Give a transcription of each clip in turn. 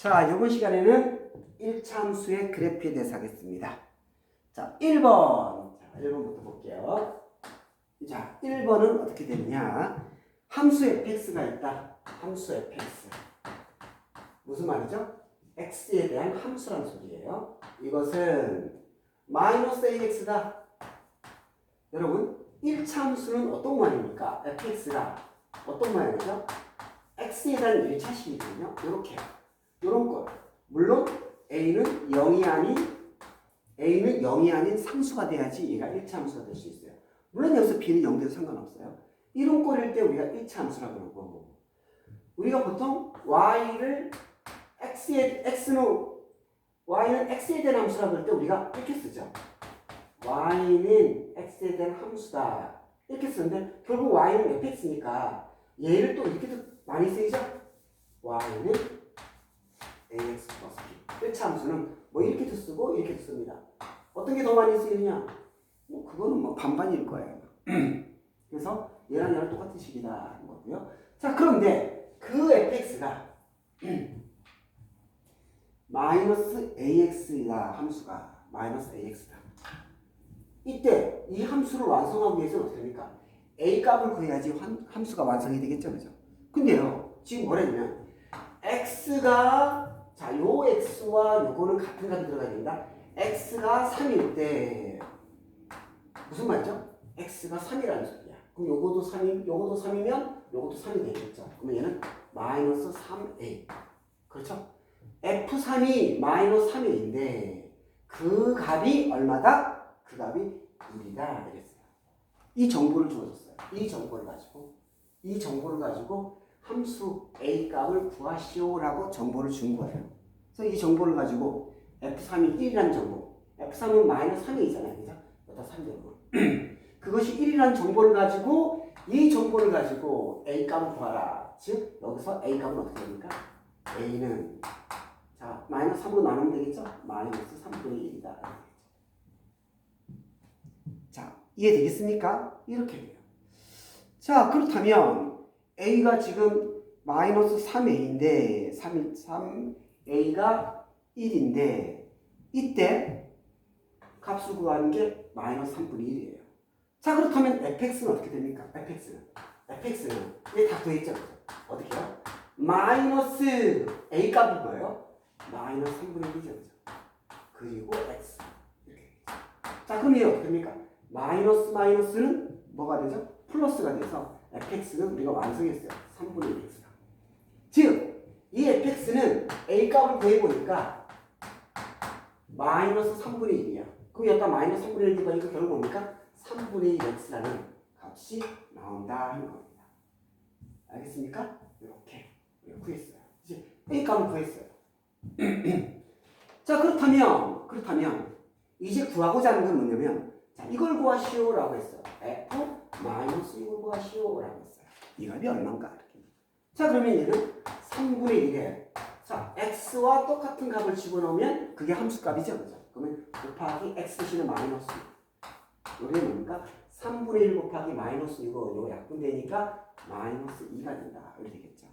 자, 이번 시간에는 1차 함수의 그래프에 대해서 하겠습니다. 자, 1번. 자, 1번부터 볼게요. 자, 1번은 어떻게 되느냐? 함수 fx가 있다. 함수 fx. 무슨 말이죠? x에 대한 함수란 소리예요. 이것은 마이너스 ax다. 여러분, 1차 함수는 어떤 모양입니까? fx가 어떤 모양이죠? x에 대한 1차식이거든요. 이렇게. 이런 거. 물론 a는 0이 아닌 a는 0이 아닌 상수가 돼야지 얘가 1차 함수가 될 수 있어요. 물론 여기서 b는 0 돼도 상관없어요. 이런 꼴일 때 우리가 1차 함수라고 그러고 우리가 보통 y를 x에 x는 y는 x에 대한 함수라고 할때 우리가 이렇게 쓰죠. y는 x에 대한 함수다. 이렇게 쓰는데 결국 y는 fx니까 얘를 또 이렇게도 많이 쓰이죠. y는. 1차 함수는 뭐 이렇게도 쓰고 이렇게도 씁니다. 어떤 게 더 많이 쓰이느냐? 뭐 그거는 뭐 반반일 거예요. 그래서 얘랑 얘랑 똑같은 식이다 거고요. 자 그런데 그 fx가 마이너스 ax이다 함수가 마이너스 ax다. 이때 이 함수를 완성하기 위해서는 어떻게 됩니까? a 값을 구해야지 함, 함수가 완성이 되겠죠, 그죠? 근데요 지금 뭐랬냐면 x가 자, 요 x와 요거는 같은 값이 들어가야 된다. x가 3일 때 무슨 말이죠? x가 3이라는 소리야. 그럼 요거도 3이, 요거도 3이면 요것도 3이 되겠죠. 그러면 얘는 마이너스 3a. 그렇죠? f3이 마이너스 3a인데 그 값이 얼마다? 그 값이 1이다. 되겠어요. 이 정보를 주어졌어요. 이 정보를 가지고 이 정보를 가지고 함수 a 값을 구하시오라고 정보를 준 거예요. 그래서 이 정보를 가지고 f3이 1이라는 정보, f3은 마이너스 3이잖아요, 그죠? 여기다 3되고 그것이 1이라는 정보를 가지고 이 정보를 가지고 a 값을 구하라. 즉 여기서 a 값은 어떻게 됩니까? a는 자 마이너스 3으로 나누면 되겠죠? 마이너스 3분의 1이다. 자 이해되겠습니까? 이렇게 돼요. 자 그렇다면 a가 지금 마이너스 3a인데 3, 3a가 1인데 이때 값을 구하는 게 마이너스 3분의 1이에요. 자 그렇다면 fx는 어떻게 됩니까? fx는 fx는 이게 다 구했죠. 어떻게요? 마이너스 a 값은 뭐예요? 마이너스 3분의 1이죠. 그죠? 그리고 x 이렇게 자 그럼 얘 어떻게 됩니까? 마이너스 마이너스는 뭐가 되죠? 플러스가 돼서 fx는 우리가 완성했어요. 3분의 1 x가. 즉, 이 fx는 a 값을 구해보니까 마이너스 3분의 1이야. 그럼 여기다 마이너스 3분의 1 더하니까 결국 뭡니까? 3분의 1 x라는 값이 나온다 하는 겁니다. 알겠습니까? 이렇게 구했어요. 이제 a 값을 구했어요. 자 그렇다면 그렇다면 이제 구하고자 하는 건 뭐냐면 자 이걸 구하시오라고 했어요. f 마이너스 이걸 구하시오라고 했어요. 이 값이 얼마인가. 자 그러면 얘는 3분의 1에 자 x와 똑같은 값을 집어넣으면 그게 함수값이죠, 그죠? 그러면 곱하기 x 대신에 마이너스 이게 뭡니까? 3분의 1 곱하기 마이너스 이거 이거 약분되니까 마이너스 2가 된다 이렇게 되겠죠.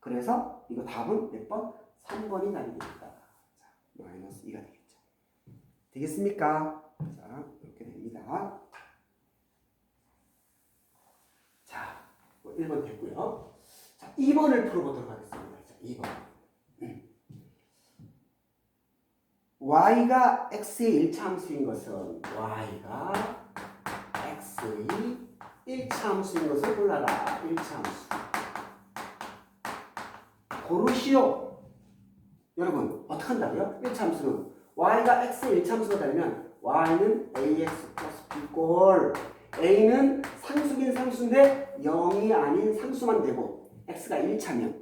그래서 이거 답은 몇 번? 3번이 답이 됩니다. 자, 마이너스 2가 되겠죠. 되겠습니까? 자, 이렇게 됩니다. 자, 1번 됐고요. 자, 2번을 풀어보도록 하겠습니다. 자, 2번. 음. y가 x의 1차 함수인 것은 y가 x의 1차 함수인 것을 골라라. 1차 함수. 고르시오. 여러분, 어떻게 한다고요? 1차 함수는 y가 x의 1차 함수가 되면 y는 ax 플러스 b꼴 a는 상수긴 상수인데 0이 아닌 상수만 되고 x가 1차면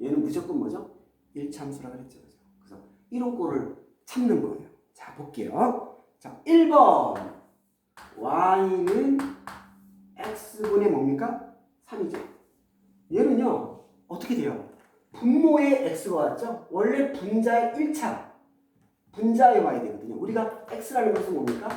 얘는 무조건 뭐죠? 1차 함수라고 그랬죠. 그죠? 그래서 이런 꼴을 찾는 거예요. 자, 볼게요. 자, 1번 y는 x분의 뭡니까? 3이죠. 얘는요. 어떻게 돼요? 분모의 x가 왔죠? 원래 분자의 1차 분자에 와야 되거든요. 우리가 x라는 것은 뭡니까?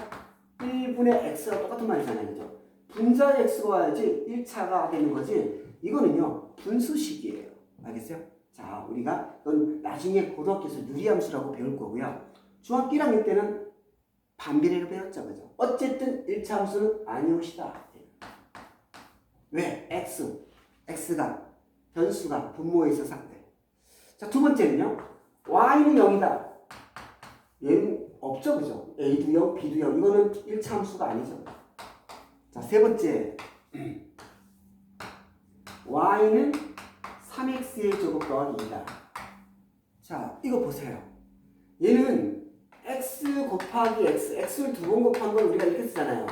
1분의 x랑 똑같은 말이잖아요. 그죠? 분자의 x가 와야지 1차가 되는 거지. 이거는요. 분수식이에요. 알겠어요? 자, 우리가 나중에 고등학교에서 유리함수라고 배울 거고요. 중학교 1학년 때는 반비례를 배웠죠. 그죠? 어쨌든 1차 함수는 아니오시다. 왜? x. x가 변수가 분모에 있어 상대. 자, 두 번째는요. y는 0이다. 얘는 없죠. 그죠? a도 0, b도 0. 이거는 1차 함수가 아니죠. 자, 세 번째. Y는 3x의 제곱 더하기 2다. 자, 이거 보세요. 얘는 x 곱하기 x, x를 두 번 곱한 걸 우리가 이렇게 쓰잖아요.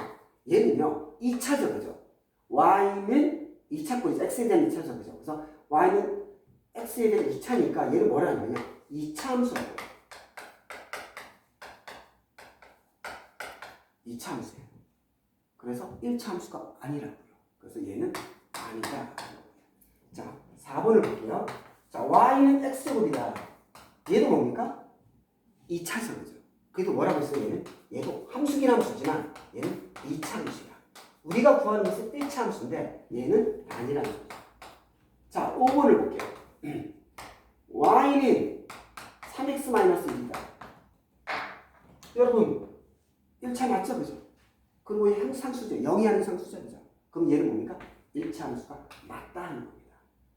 얘는요, 2차죠, 그죠? y는 2차 꼴이죠. x에 대한 2차죠, 그죠? 그래서 y는 x에 대한 2차니까 얘는 뭐라 하냐면 2차 함수라고. 2차 함수예요. 그래서 1차 함수가 아니라고요. 그래서 얘는 아니다. 자, 4번을 볼게요. 자, y는 x제곱이다. 얘도 뭡니까? 2차죠, 그죠? 그래도 뭐라고 했어요, 얘는? 얘도 함수긴 함수지만 얘는 2차 함수야. 우리가 구하는 것은 1차 함수인데 얘는 아니라는 거죠. 자, 5번을 볼게요. y는 3x-1이다. 여러분, 1차 맞죠, 그죠? 그리고 얘 상수죠. 0이 하는 상수죠, 그죠? 그럼 얘는 뭡니까? 1차 함수가 맞다는 겁니다.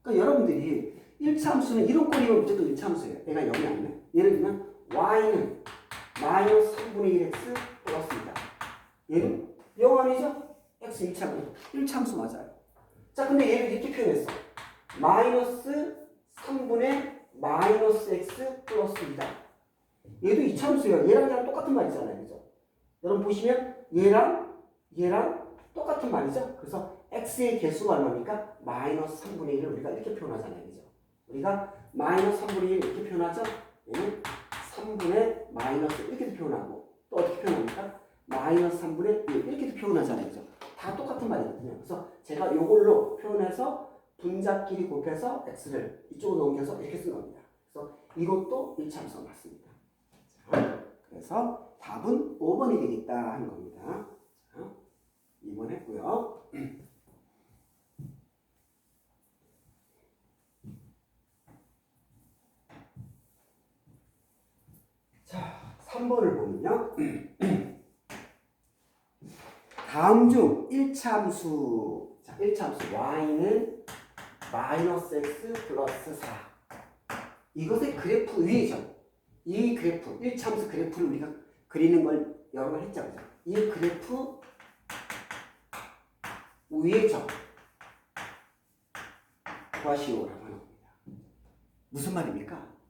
그러니까 여러분들이 1차 함수는 이런 꼴이면 무조건 1차 함수예요. 얘가 0이 아니면. 예를 들면 y는 마이너스 3분의 1x 플러스입니다. 얘는 0 아니죠? x 1차고 1차 함수 맞아요. 자, 근데 얘를 이렇게 표현했어. 마이너스 3분의 마이너스 x 플러스 2다. 얘도 2차 함수예요. 얘랑 얘랑 똑같은 말이잖아요. 그죠? 여러분 보시면 얘랑 얘랑 똑같은 말이죠. 그래서 x의 개수가 얼마입니까? 마이너스 3분의 1을 우리가 이렇게 표현하잖아요. 그죠? 우리가 마이너스 3분의 1 이렇게 표현하죠? 얘는 3분의 마이너스 이렇게도 표현하고 또 어떻게 표현합니까? 마이너스 3분의 1 이렇게도 표현하잖아요. 그죠? 다 똑같은 말이거든요. 그래서 제가 이걸로 표현해서 분자끼리 곱해서 x를 이쪽으로 옮겨서 이렇게 쓴 겁니다. 그래서 이것도 1참수가 맞습니다. 자, 그래서 답은 5번이 되겠다 하는 겁니다. 자, 2번 했고요. 자, 3번을 보면요. 다음 중 1참수 자, 1참수 y는 마이너스 x 플러스 4 이것의 그래프 위에죠. 이 그래프 1참수 그래프를 우리가 그리는 걸 여러 번 했죠. 이 그래프 위에죠. 구하시오라고 하는 겁니다. 무슨 말입니까?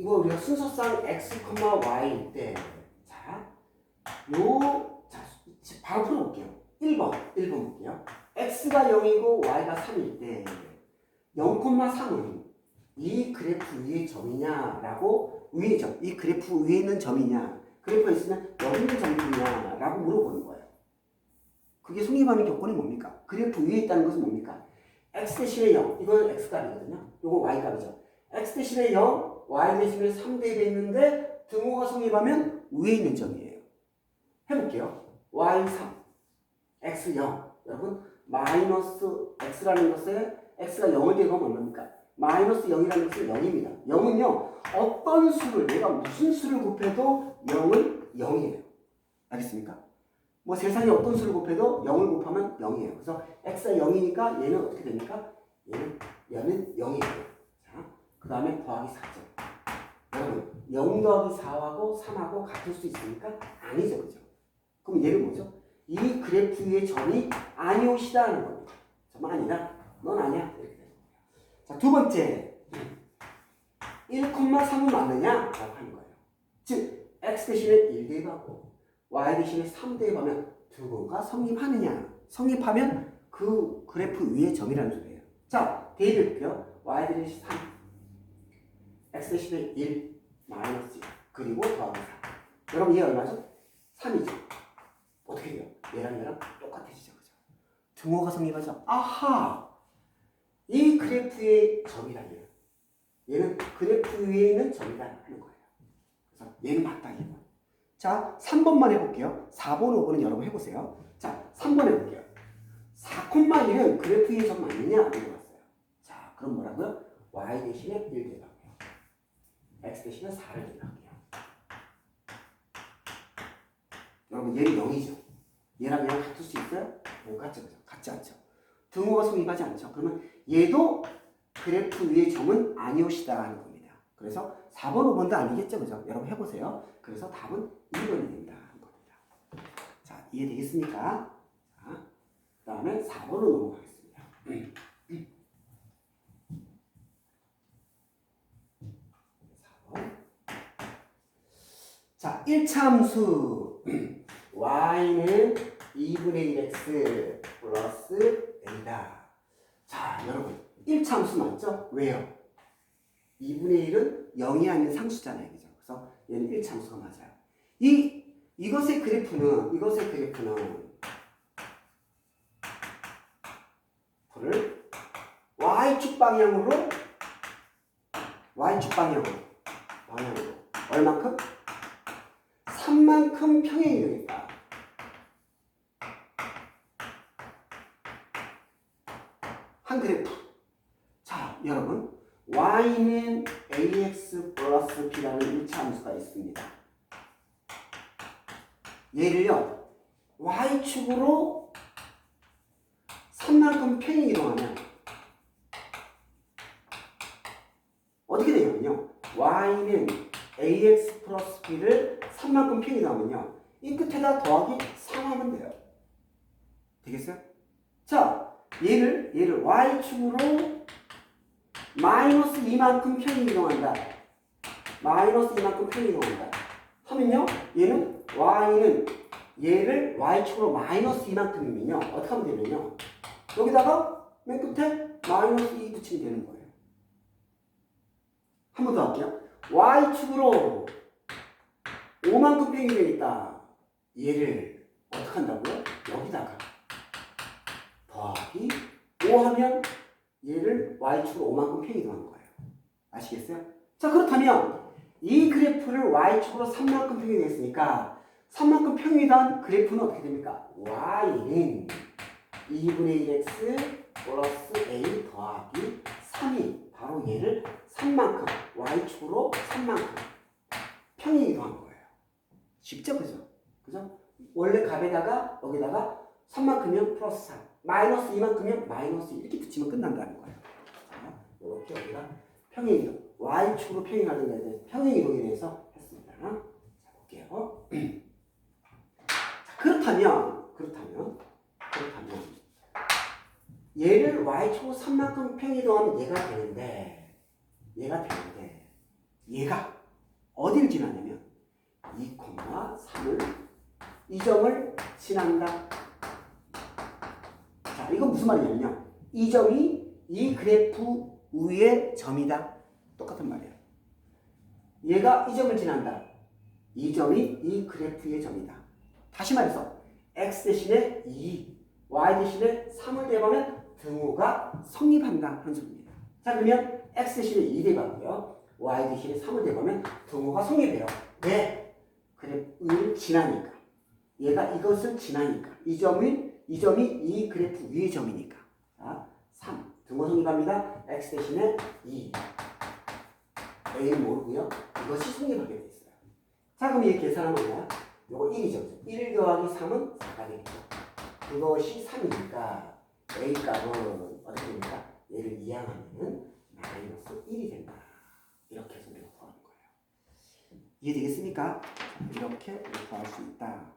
이거 우리가 순서상 x, y 때 자, 요 자, 바로 풀어볼게요. 1번, 1번 볼게요. x가 0이고 y가 3일 때 0,3은 이 그래프 위의 점이냐라고 위에죠. 이 그래프 위에 있는 점이냐 그래프가 있으면 여기 있는 점이냐라고 물어보는 거예요. 그게 성립하는 조건이 뭡니까? 그래프 위에 있다는 것은 뭡니까? x 대신에 0 이건 x 값이거든요. 이거 y 값이죠. x 대신에 0 y 대신에 3 대입에 있는데 등호가 성립하면 위에 있는 점이에요. 해볼게요. y 3, x 0. 여러분 마이너스 x라는 것에 x가 0을 대입하면 얼마입니까? 마이너스 0이라는 것은 0입니다. 0은요 어떤 수를 내가 무슨 수를 곱해도 0은 0이에요. 알겠습니까? 뭐 세상에 어떤 수를 곱해도 0을 곱하면 0이에요. 그래서 x가 0이니까 얘는 어떻게 됩니까? 얘는 얘는 0이에요. 자, 그 다음에 더하기 4죠. 여러분 0 더하기 4하고 3하고 같을 수 있습니까? 아니죠. 그죠? 그럼 얘는 뭐죠? 이 그래프 위의 점이 아니오시다 하는 겁니다. 점 아니다. 넌 아니야. 자, 두 번째. 1,3은 맞느냐? 라고 하는 거예요. 즉, x 대신에 1 대입하고 y 대신에 3 대입하면 두고가 성립하느냐? 성립하면 그 그래프 위의 점이라는 소리예요. 자, 대입해볼게요. y 대신에 3, x 대신에 1, 마이너스 1, 그리고 더하기 4. 여러분, 얘 얼마죠? 3이죠. 어떻게 돼요? 얘랑 얘랑 똑같아지죠. 그죠? 등호가 성립하죠. 아하! 이 그래프의 점이라면 얘는 그래프 위에 있는 점이다 하는 거예요. 그래서 얘는 맞다 얘는. 자, 3번만 해볼게요. 4번, 5번은 여러분 해보세요. 자, 3번 해볼게요. 4,1은 그래프 위의 점 맞느냐? 물어봤어요. 자, 그럼 뭐라고요? y 대신에 1 대입하고요. X 대신에 4를 대입할게요. 여러분 얘는 0이죠. 얘랑 얘랑 같을 수 있어요? 못 같죠, 그죠? 같지 않죠. 등호가 성립하지 않죠. 그러면 얘도 그래프 위의 점은 아니오시다 하는 겁니다. 그래서 4번, 5번도 아니겠죠, 그죠? 여러분 해보세요. 그래서 답은 2번이 된다 하는 겁니다. 자, 이해되겠습니까? 자, 그 다음에 4번으로 넘어가겠습니다. 4번. 자, 1차 함수 y는 2분의 1x 플러스 a다. 자, 여러분 1차 함수 맞죠? 왜요? 2분의 1은 0이 아닌 상수잖아요. 그죠? 그래서 얘는 1차 함수가 맞아요. 이, 이것의 그래프는, 이것의 그래프는 를 y축 방향으로 y축 방향으로 방향으로 얼만큼? 3만큼 평행이 되겠다. 한 그래프. 자, 여러분. y는 ax 플러스 b라는 1차 함수가 있습니다. 얘를요. y축으로 3만큼 평행 이동하면 어떻게 되냐면요. y는 ax 플러스 b를 3만큼 평행 이동하면요. 이 끝에다 더하기 3 하면 돼요. 되겠어요? 자, 얘를 얘를 y축으로 마이너스 2만큼 평행 이동한다. 마이너스 2만큼 평행 이동한다. 하면요. 얘는 y는 얘를 y축으로 마이너스 2만큼이면요. 어떻게 하면 되냐면요. 여기다가 맨 끝에 마이너스 2 붙이면 되는 거예요. 한 번 더 할게요. y축으로 5만큼 평이 되겠다. 얘를 어떻게 한다고요? 여기다가 더하기 5 하면 얘를 y축으로 5만큼 평이 되는 거예요. 아시겠어요? 자 그렇다면 이 그래프를 y축으로 3만큼 평이 됐으니까 3만큼 평이 된 그래프는 어떻게 됩니까? y는 2분의 1x 플러스 a 더하기 3이 바로 얘를 3만큼 y축으로 3만큼 평행 이동한 거예요. 쉽죠, 그죠? 그죠? 원래 여기다가 3만큼이면 플러스 3, 마이너스 2만큼이면 마이너스 2 이렇게 붙이면 끝난다는 거예요. 자, 이렇게 여기가 평행 이동, y축으로 평행하는 거에 대해서 평행 이동에 대해서 했습니다. 자, 볼게요. 자, 그렇다면 그렇다면 그렇다면 얘를 y축으로 3만큼 평이동하면 얘가 되는데 얘가 되는데 얘가 어딜 지나냐면 2, 3을 이 점을 지난다. 자, 이건 무슨 말이냐면요. 이 점이 이 그래프 위의 점이다. 똑같은 말이에요. 얘가 이 점을 지난다. 이 점이 이 그래프의 점이다. 다시 말해서 x 대신에 2, y 대신에 3을 대보면 등호가 성립한다 하는 소리입니다. 자 그러면 x 대신에 2 대박고요. y 대신에 3을 대보면 등호가 성립해요. 왜? 그래프를 지나니까. 얘가 이것을 지나니까. 이 점이 이 점이 이 그래프 위의 점이니까. 자, 3. 등호 성립합니다. x 대신에 2. a는 모르고요. 이것이 성립하게 돼 있어요. 자 그럼 얘 계산하면? 요거 1이죠. 1 더하기 3은 4가 되겠죠. 그것이 3이니까 A 값은 어떻게 됩니까? 얘를 이항하면 마이너스 1이 된다. 이렇게 해서 구하는 거예요. 이해되겠습니까? 자, 이렇게 구할 수 있다.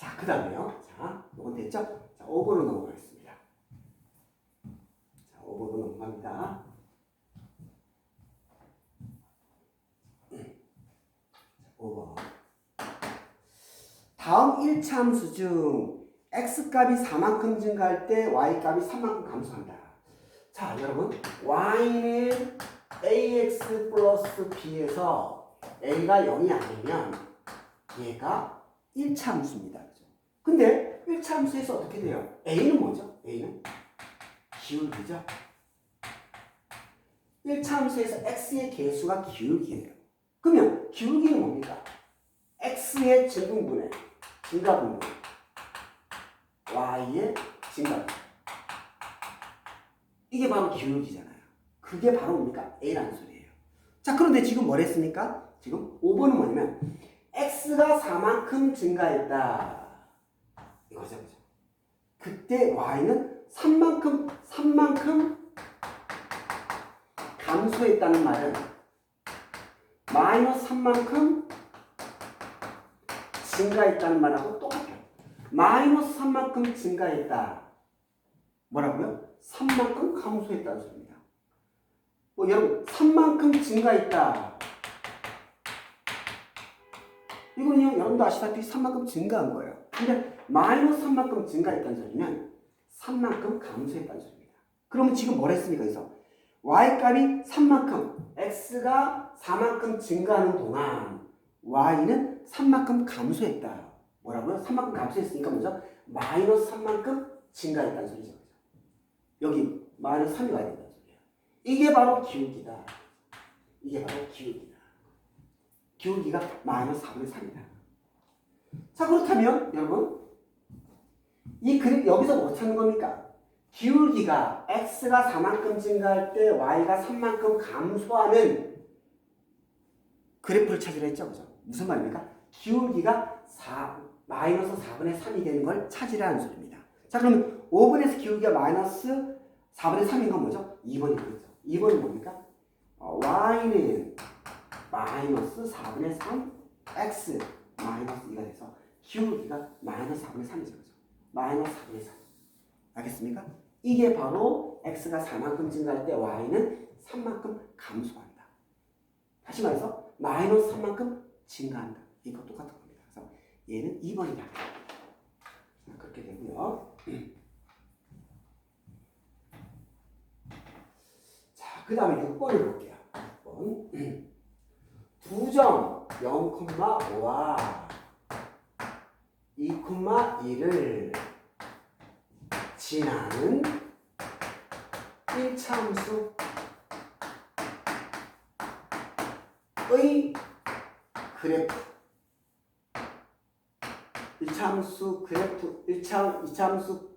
자, 그 다음에요. 자, 이건 됐죠? 자, 5번으로 넘어가겠습니다. 자, 5번으로 넘어갑니다. 자, 5번. 다음 1차 함수 중 x값이 4만큼 증가할 때 y값이 3만큼 감소한다. 자, 여러분, y는 ax 플러스 b에서 a가 0이 아니면 얘가 1차 함수입니다. 그죠? 근데 1차 함수에서 어떻게 돼요? a는 뭐죠? a는 기울기죠. 1차 함수에서 x의 개수가 기울기예요. 그러면 기울기는 뭡니까? x의 증분분의 증가분분 y의 증가 이게 바로 기울기잖아요. 그게 바로 뭡니까? A라는 소리예요. 자, 그런데 지금 뭘 했습니까? 지금 5번은 뭐냐면 X가 4만큼 증가했다. 이거죠. 그때 Y는 3만큼, 3만큼 감소했다는 말은 마이너스 3만큼 증가했다는 말하고 똑같아요. 마이너스 3만큼 증가했다. 뭐라고요? 3만큼 감소했다는 소리입니다. 뭐 여러분 3만큼 증가했다. 이거는요 여러분도 아시다시피 3만큼 증가한 거예요. 근데 마이너스 3만큼 증가했다는 소리는 3만큼 감소했다는 소리입니다. 그러면 지금 뭘 했습니까? 그래서 y값이 3만큼, x가 4만큼 증가하는 동안 y는 3만큼 감소했다. 뭐라고요? 3만큼 감소했으니까 뭐죠? 마이너스 3만큼 증가했다는 소리죠. 여기 마이너스 3이 와야 된다는 소리예요. 이게 바로 기울기다. 이게 바로 기울기다. 기울기가 마이너스 4분의 3이다. 자 그렇다면 여러분 이 그림 여기서 뭐 찾는 겁니까? 기울기가 x가 4만큼 증가할 때 y가 3만큼 감소하는 그래프를 찾으려 했죠. 그죠? 무슨 말입니까? 기울기가 4, 마이너스 4분의 3이 되는 걸 찾으라는 소리입니다. 자, 그러면 5분에서 기울기가 마이너스 4분의 3인 건 뭐죠? 2번이 되겠죠. 2번은 뭡니까? 어, y는 마이너스 4분의 3 x 마이너스 2가 돼서 기울기가 마이너스 4분의 3이죠. 그죠? 마이너스 4분의 3. 알겠습니까? 이게 바로 x가 4만큼 증가할 때 y는 3만큼 감소한다. 다시 말해서 마이너스 3만큼 증가한다. 이거 똑같은 겁니다. 그래서 얘는 2번이다. 자, 그렇게 되고요. 자, 그 다음에 6번을 볼게요. 6번. 두점 0,5와. 2,1을 지나는 1차함수 의 그래프. 1차함수 그래프 1차 2차함수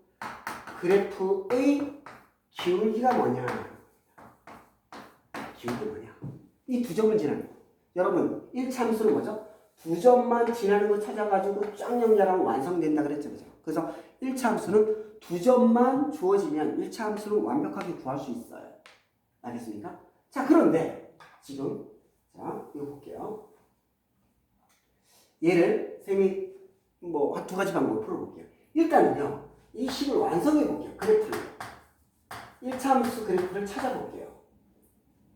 그래프의 기울기가 뭐냐? 기울기 뭐냐? 이 두 점을 지나는 거 여러분 1차함수는 뭐죠? 두 점만 지나는 거 찾아가지고 쫙 연결하면 완성된다 그랬죠 그죠? 그래서 1차함수는 두 점만 주어지면 1차함수를 완벽하게 구할 수 있어요 알겠습니까? 자 그런데 지금 자, 이거 볼게요. 얘를 쌤이 뭐 두 가지 방법을 풀어볼게요. 일단은요, 이 식을 완성해 볼게요. 그래프를. 1차 함수 그래프를 찾아볼게요.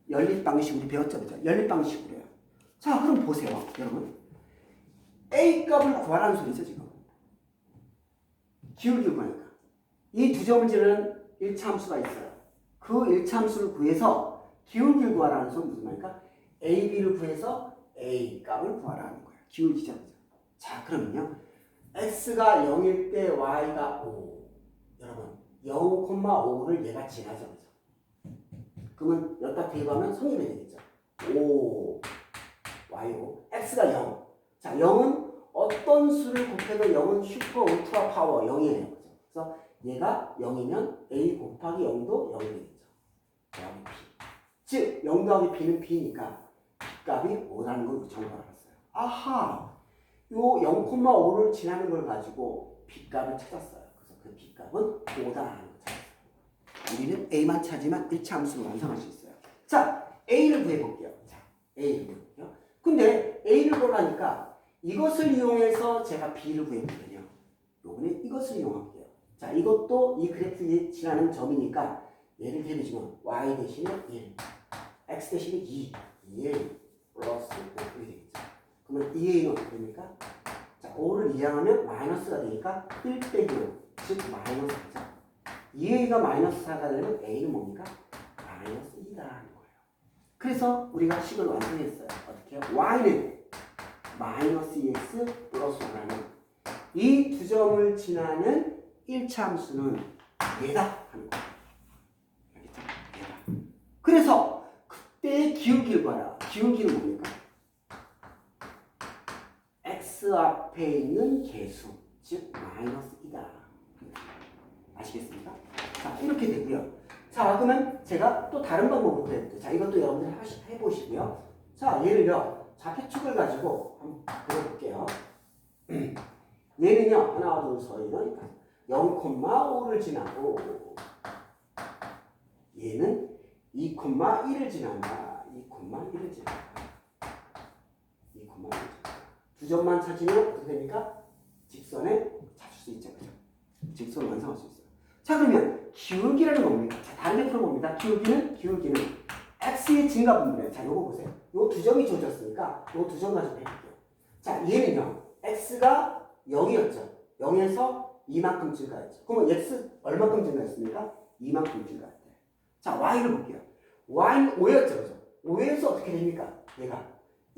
연립 방식 우리 배웠죠, 그죠? 연립 방식으로요. 자, 그럼 보세요, 여러분. A 값을 구하라는 소리죠, 지금. 기울기 구하니까. 이 두 점을 지르는 1차 함수가 있어요. 그 1차 함수를 구해서 기울기를 구하라는 소리는 무슨 말일까? A, B를 구해서 A 값을 구하라는 거예요. 기울기죠. 자, 그러면요. X가 0일 때 Y가 5. 여러분, 0,5를 얘가 지나죠. 그러면 여기다 대입하면 성립이 되겠죠. 5, Y5. X가 0. 자, 0은 어떤 수를 곱해도 0은 슈퍼 울트라 파워 0이에요. 그죠? 그래서 얘가 0이면 A 곱하기 0도 0이 되겠죠. 더하기 P. 즉, 0 더하기 B는 B니까 값이 5라는 걸 정말 알았어요. 아하, 요 0,5를 지나는 걸 가지고 B값을 찾았어요. 그래서 그 B값은 5다라는 걸 찾았어요. 우리는 A만 찾으면 1차 함수를 완성할 수 있어요. 자, A를 구해볼게요. 자, A를 구해볼게요. 근데 A를 구하니까 이것을 이용해서 제가 B를 구해보면요. 요번에 이것을 이용할게요. 자, 이것도 이 그래프에 지나는 점이니까 얘를 대비지면 Y 대신에 1, X 대신에 2, 2A 플러스 5 되겠죠. 그러면 2A는 어떻게 됩니까? 자, 5를 이항하면 마이너스가 되니까 1 빼기 5, 즉 마이너스 4죠. 2A가 마이너스 4가 되면 A는 뭡니까? 마이너스 2다라는 거예요. 그래서 우리가 식을 완성했어요. 어떻게? Y는 마이너스 2X 플러스 5라는 이 두 점을 지나는 1차 함수는 얘다 하는 거예요. 알겠죠? 얘다. 그래서 그때의 기울기를 봐라. 기울기는 뭡니까? x 앞에 있는 개수, 즉 마이너스 2다. 아시겠습니까? 자, 이렇게 되고요. 자, 그러면 제가 또 다른 방법으로 해볼게요. 자, 이것도 여러분들 하시- 해보시고요. 자, 예를요. 좌표축을 가지고 한번 그려볼게요. 얘는요. 하나, 둘, 서희는 0,5를 지나고 얘는 2,1을 지난다. 2,1을 지난다. 2,1을 지난다. 두 점만 찾으면 어떻게 됩니까? 직선에 찾을 수 있죠. 그죠? 직선을 완성할 수 있어요. 자, 그러면 기울기라는 건 뭡니까? 자, 다른 데프로 봅니다. 기울기는, 기울기는 x의 증가 분모예요. 자, 요거 보세요. 요 두 점이 주어졌으니까 요 두점 가지고 해볼게요. 자, 얘는요. x가 0이었죠. 0에서 이만큼 증가했죠. 그러면 x 얼마큼 증가했습니까? 이만큼 증가했대요. 자, y를 볼게요. y는 5였죠. 그죠? 5에서 어떻게 됩니까? 얘가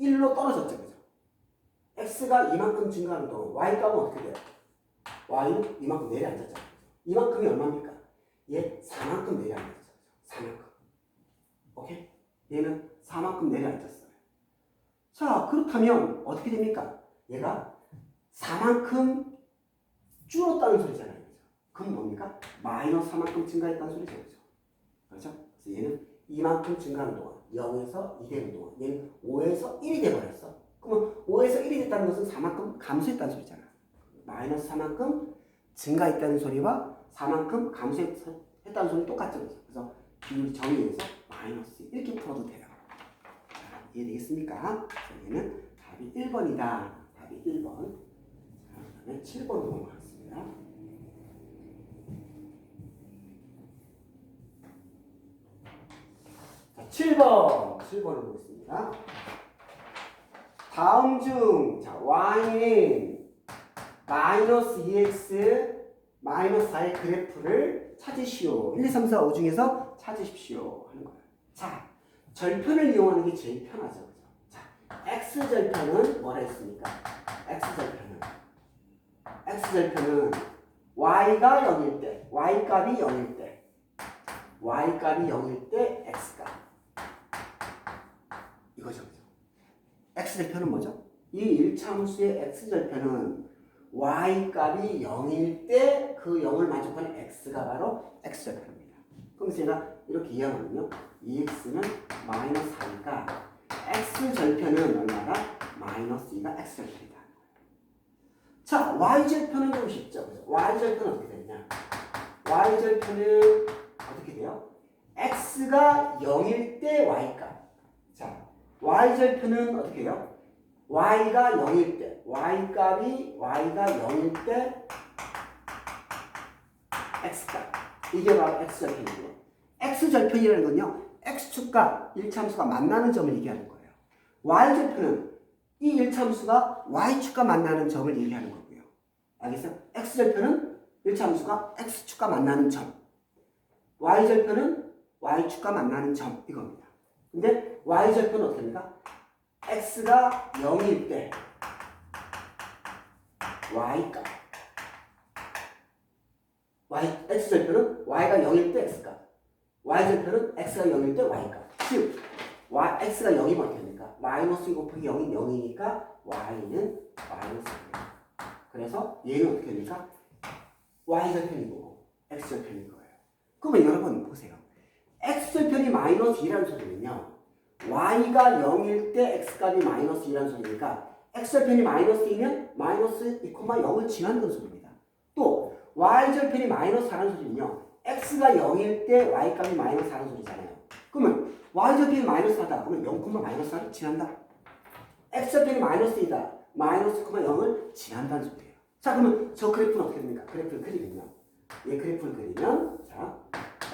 1로 떨어졌죠. 그죠? x가 이만큼 증가하는 동안 y 값은 어떻게 돼요? y는 이만큼 내려앉았죠. 이만큼이 얼마입니까? 얘 4만큼 내려앉았죠. 4만큼. 오케이? 얘는 4만큼 내려앉았어요. 자, 그렇다면 어떻게 됩니까? 얘가 4만큼 줄었다는 소리잖아요. 그럼 뭡니까? 마이너스 4만큼 증가했다는 소리죠. 그렇죠? 그래서 얘는 이만큼 증가하는 동안 0에서 2 되는 동안 얘는 5에서 1이 돼버렸어. 그러면 5에서 1이 됐다는 것은 4만큼 감소했다는 소리잖아. 마이너스 4만큼 증가했다는 소리와 4만큼 감소했다는 소리 똑같죠. 그래서 비율 정의해서 마이너스 이렇게 풀어도 돼요. 자, 이해되겠습니까? 얘는 답이 1번이다. 답이 1번. 자, 그 다음에 7번으로 넘어가겠습니다. 자, 7번. 7번을 보겠습니다. 다음 중, 자, y는 마이너스 2x 마이너스 4의 그래프를 찾으시오. 1, 2, 3, 4, 5 중에서 찾으십시오. 하는 거예요. 자, 절편을 이용하는 게 제일 편하죠. 그죠? 자, x절편은 뭐라 했습니까? x절편은. x절편은 y가 0일 때, y값이 0일 때, y값이 0일 때 x값. 이거죠. 그죠? x절편은 뭐죠? 이 일차함수의 x절편은 y값이 0일 때 그 0을 만족하는 x가 바로 x절편입니다. 그럼 제가 이렇게 이해하면요. 2x는 마이너스 4니까 x절편은 얼마다? 마이너스 2가 x절편이다. 자, y절편은 좀 쉽죠. 그죠? y절편은 어떻게 되냐? y절편은 어떻게 돼요? x가 0일 때 y값. 자, y절편은 어떻게 해요? Y가 0일 때, y값이 y가 0일 때 x값. 이게 바로 x절편이고요. x절편이라는 건요. x축과 일참수가 만나는 점을 얘기하는 거예요. y절편은 이 일참수가 y축과 만나는 점을 얘기하는 거고요. 알겠어요? x절편은 일참수가 x축과 만나는 점. y절편은 y축과 만나는 점 이겁니다. 근데 y절편은 어떻게 됩니까? X가 0일 때 y값 y x절편은 y가 0일 때 x값 y절편은 x가 0일 때 y값 즉 x가 0이면 어떻게 됩니까? 마이너스 2 곱하기 0이 0이니까 y는 마이너스 0 그래서 얘는 어떻게 됩니까? y절편이고 x절편인 거예요 그러면 여러분 보세요 x절편이 마이너스 2라는 소리는요 y가 0일 때 x값이 마이너스 2라는 소리니까 x절편이 마이너스 2면 마이너스 2,0을 지나는 소리입니다. 또 y절편이 마이너스 4라는 소리는요. x가 0일 때 y값이 마이너스 4라는 소리잖아요. 그러면 y절편이 마이너스 4다. 그러면 0, 마이너스 4를 지난다. x절편이 마이너스 2다. 마이너스 0을 지난다는 소리예요. 자 그러면 저 그래프는 어떻게 됩니까? 그래프를 그리면요. 얘 그래프를 그리면 자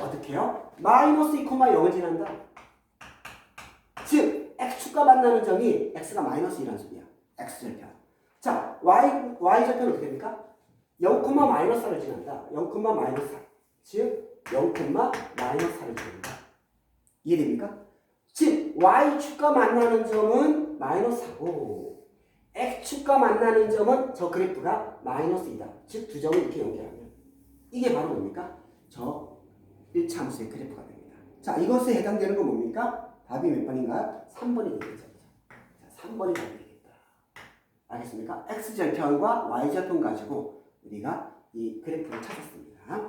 어떻게 해요? 마이너스 2,0을 지난다. 즉 x축과 만나는 점이 x가 마이너스 2라는 소리야. x절편. 자, y, y절편은 어떻게 됩니까? 0, 마이너스 4를 지난다. 0, 마이너스 4. 즉, 0, 마이너스 4를 지난다. 이해됩니까? 즉, y축과 만나는 점은 마이너스 4고, x축과 만나는 점은 저 그래프가 마이너스 2다. 즉, 두 점을 이렇게 연결하면. 이게 바로 뭡니까? 저 1차 함수의 그래프가 됩니다. 자, 이것에 해당되는 건 뭡니까? 답이 몇 번인가요? 3번이 되겠죠. 자, 3번이 답이 되겠다. 알겠습니까? x절편과 y절편 가지고 우리가 이 그래프를 찾았습니다.